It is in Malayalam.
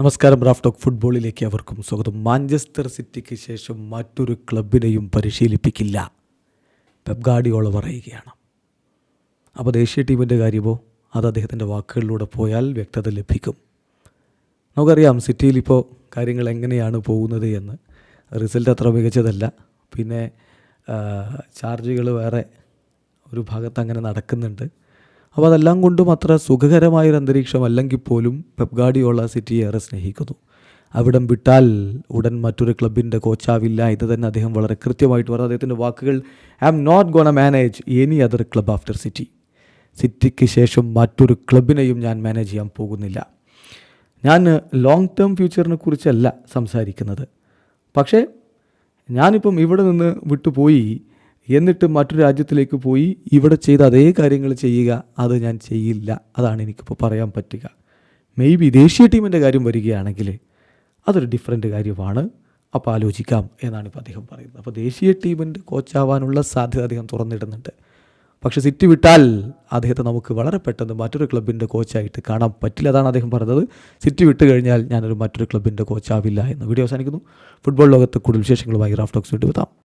നമസ്കാരം റാഫ്റ്റോക്ക് ഫുട്ബോളിലേക്ക് അവർക്കും സ്വാഗതം. മാഞ്ചസ്റ്റർ സിറ്റിക്ക് ശേഷം മറ്റൊരു ക്ലബിനെയും പരിശീലിപ്പിക്കില്ല. പെബ്ഗാഡിയോള പറയുകയാണ്. അപ്പോൾ ദേശീയ ടീമിന്റെ കാര്യമോ? അത് അദ്ദേഹത്തിന്റെ വാക്കുകളിലൂടെ പോയാൽ വ്യക്തത ലഭിക്കും. നമുക്കറിയാം സിറ്റിയിൽ ഇപ്പോൾ കാര്യങ്ങൾ എങ്ങനെയാണ് പോകുന്നത് എന്ന്. റിസൾട്ട് അത്ര മികച്ചതല്ല. പിന്നെ ചാർജുകൾ വേറെ ഒരു ഭാഗത്ത് അങ്ങനെ നടക്കുന്നുണ്ട്. അപ്പോൾ അതെല്ലാം കൊണ്ടും അത്ര സുഖകരമായൊരു അന്തരീക്ഷം അല്ലെങ്കിൽ പോലും പെപ് ഗാർഡിയോള സിറ്റിയെ ഏറെ സ്നേഹിക്കുന്നു. അവിടം വിട്ടാൽ ഉടൻ മറ്റൊരു ക്ലബിന്റെ കോച്ചാവില്ല ഇത് തന്നെ അദ്ദേഹം വളരെ കൃത്യമായിട്ട് പറഞ്ഞു. അദ്ദേഹത്തിന്റെ വാക്കുകൾ I am not gonna manage any other club after City സിറ്റിക്ക് ശേഷം മറ്റൊരു ക്ലബിനെയും ഞാൻ മാനേജ് ചെയ്യാൻ പോകുന്നില്ല. ഞാൻ ലോങ് ടേം ഫ്യൂച്ചറിനെ കുറിച്ചല്ല സംസാരിക്കുന്നത്. പക്ഷേ ഞാനിപ്പം ഇവിടെ നിന്ന് വിട്ടുപോയി എന്നിട്ട് മറ്റൊരു രാജ്യത്തിലേക്ക് പോയി ഇവിടെ ചെയ്ത അതേ കാര്യങ്ങൾ ചെയ്യുക അത് ഞാൻ ചെയ്യില്ല. അതാണ് എനിക്കിപ്പോൾ പറയാൻ പറ്റുക. മേ ബി ദേശീയ ടീമിന്റെ കാര്യം വരികയാണെങ്കിൽ അതൊരു ഡിഫറെന്റ് കാര്യമാണ്. അപ്പോൾ ആലോചിക്കാം എന്നാണ് ഇപ്പോൾ അദ്ദേഹം പറയുന്നത്. അപ്പോൾ ദേശീയ ടീമിന്റെ കോച്ചാവാനുള്ള സാധ്യത അദ്ദേഹം തുറന്നിടുന്നുണ്ട്. പക്ഷേ സിറ്റി വിട്ടാൽ അദ്ദേഹത്തെ നമുക്ക് വളരെ പെട്ടെന്ന് മറ്റൊരു ക്ലബിന്റെ കോച്ചായിട്ട് കാണാൻ പറ്റില്ല അതാണ് അദ്ദേഹം പറഞ്ഞത്. സിറ്റി വിട്ട് കഴിഞ്ഞാൽ ഞാനൊരു മറ്റൊരു ക്ലബിന്റെ കോച്ചാവില്ല എന്ന് വീഡിയോ അവസാനിക്കുന്നു. ഫുട്ബോൾ ലോകത്ത് കൂടുതൽ വിശേഷങ്ങളുമായി റാഫ്റ്റോക്സ് വിട്ടുവെത്താം